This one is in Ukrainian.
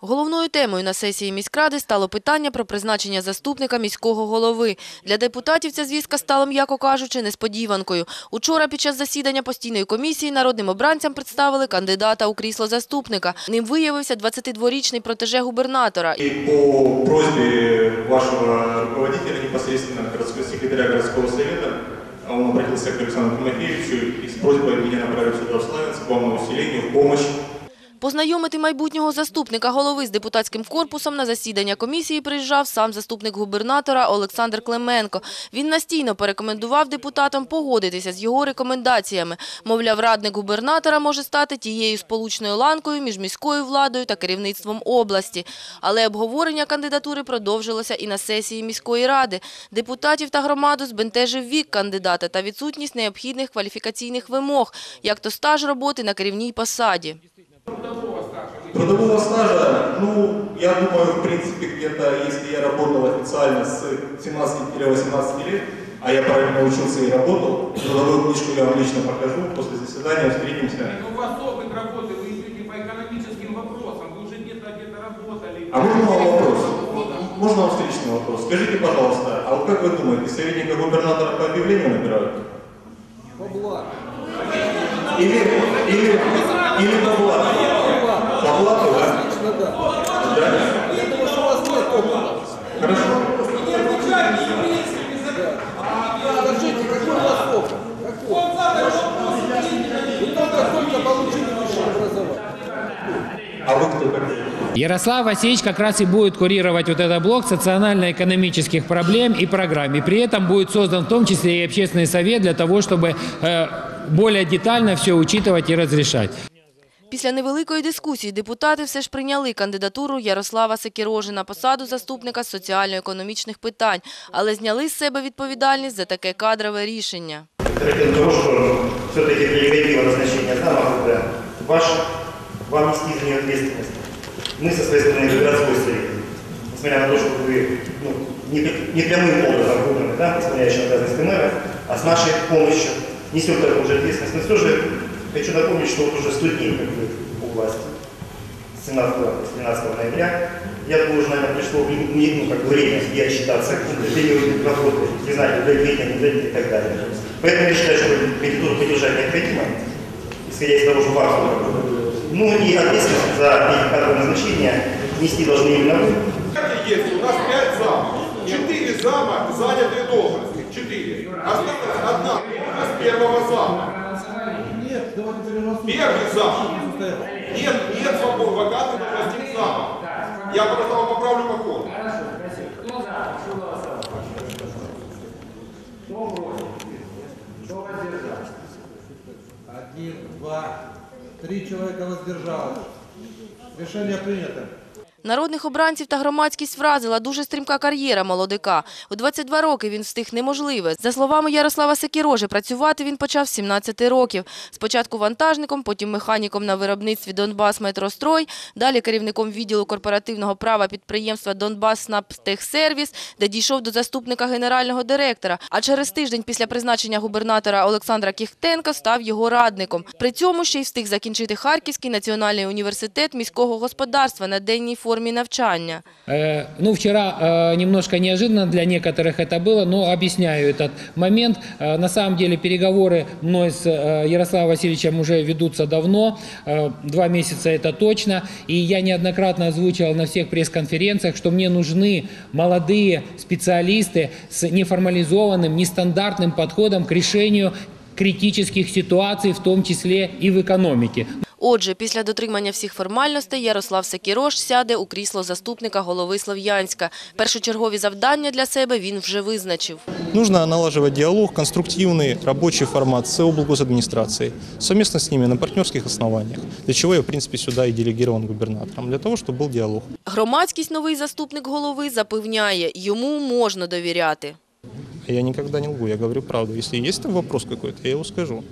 Головною темою на сесії міськради стало питання про призначення заступника міського голови. Для депутатів ця звістка стала, м'яко кажучи, несподіванкою. Учора під час засідання постійної комісії народним обранцям представили кандидата у крісло заступника. Ним виявився 22-річний протеже губернатора. И по просьбе вашего руководителя, непосредственно городского секретаря городского совета, он обратился к Александру Тимофеевичу и с просьбой меня направить сюда в Славянск, вам на усилению, в помощь. Познайомити майбутнього заступника голови з депутатським корпусом на засідання комісії приїжджав сам заступник губернатора Олександр Клименко. Він настійно порекомендував депутатам погодитися з його рекомендаціями. Мовляв, радник губернатора може стати тією сполучною ланкою між міською владою та керівництвом області. Але обговорення кандидатури продовжилося і на сесії міської ради. Депутатів та громаду збентежив вік кандидата та відсутність необхідних кваліфікаційних вимог, як то стаж роботи на керівній посаді. Трудового стажа, ну, я думаю, в принципе, где-то, если я работал официально с 17-18 лет, а я параллельно учился и работал, трудовую книжку я вам лично покажу, после заседания встретимся. Но у вас опыт работы, вы идете по экономическим вопросам, вы уже где-то где-то работали. А можно вам вопрос? Можно вам встречный вопрос? Скажите, пожалуйста, а вот как вы думаете, советника губернатора по объявлению набирают? Или, или, или по блату? По блату, да? Да? Я думаю, что у вас нет опыта. Хорошо. Скажите, какой у вас опыт? Какой? Вы только-только получили высшее образование. А вы кто такой? Ярослав Васильевич как раз и будет курировать вот этот блок социально-экономических проблем и программ. И при этом будет создан в том числе и общественный совет для того, чтобы э, более детально все учитывать и разрешать. Після невеликої дискусії депутати все ж прийняли кандидатуру Ярослава Секірожи на посаду заступника з соціально-економічних питань, але зняли з себе відповідальність за таке кадрове рішення. Характерно того, что все-таки прерогатива назначения зама это ваш, вам нести за нее ответственность. Мы со своей стороны, как городской совет, несмотря на то, что вы ну, не, не прямым образом выбраны, да, исполняющим обязанности мэра, а с нашей помощью несем такую же ответственность. Но все же Хочу напомнить, что вот уже 100 дней как вы у власти, с 17 с 13 ноября, я уже, наверное, пришло не- ну, как время и отчитаться, ну, период работы, не знаю, удовлетворить, не удовлетворить и так далее. Поэтому я считаю, что кандидатуру поддержать необходимо, исходя из того, что факт Ну и ответственность за эти кадровые назначения нести должны именно вы. Есть у нас пять замов. Четыре зама занятые должности. Четыре. Осталась одна должность первого зама. Первый зам. Нет, нет свободы, богатый на простим замом. Я просто вам поправлю по ходу. Хорошо, спасибо. Кто за? Прошу голосовать. Кто против? Кто воздержался? Один, два, три человека воздержалось. Решение принято. Народних обранців та громадськість вразила дуже стрімка кар'єра молодика. У 22 роки він встиг неможливе. За словами Ярослава Секірожи, працювати він почав з 17 років. Спочатку вантажником, потім механіком на виробництві «Донбас Метрострой», далі керівником відділу корпоративного права підприємства «Донбас Снабтехсервіс», де дійшов до заступника генерального директора. А через тиждень після призначення губернатора Олександра Кіхтенка став його радником. При цьому ще й встиг закінчити Харківський національний університет міського господарства на денній формі навчання. Э, Ну, вчера э, немножко неожиданно для некоторых это было, но объясняю этот момент. Э, На самом деле переговоры мной с Ярославом Васильевичем уже ведутся давно, два месяца это точно. И я неоднократно озвучивал на всех пресс-конференциях, что мне нужны молодые специалисты с неформализованным, нестандартным подходом к решению критических ситуаций, в том числе и в экономике. Отже, після дотримання всіх формальностей Ярослав Секірош сяде у крісло заступника голови Слов'янська. Першочергові завдання для себе він вже визначив. Нужно налаживать диалог, конструктивный рабочий формат с облгосадминистрацией, совместно с ними на партнерских основаниях, для чего я, в принципе, сюда и делегирован губернатором, для того, чтобы был диалог. Громадськість новий заступник голови запевняє, йому можна довіряти. Я никогда не лгу, я говорю правду. Если есть там вопрос какой-то, я его скажу.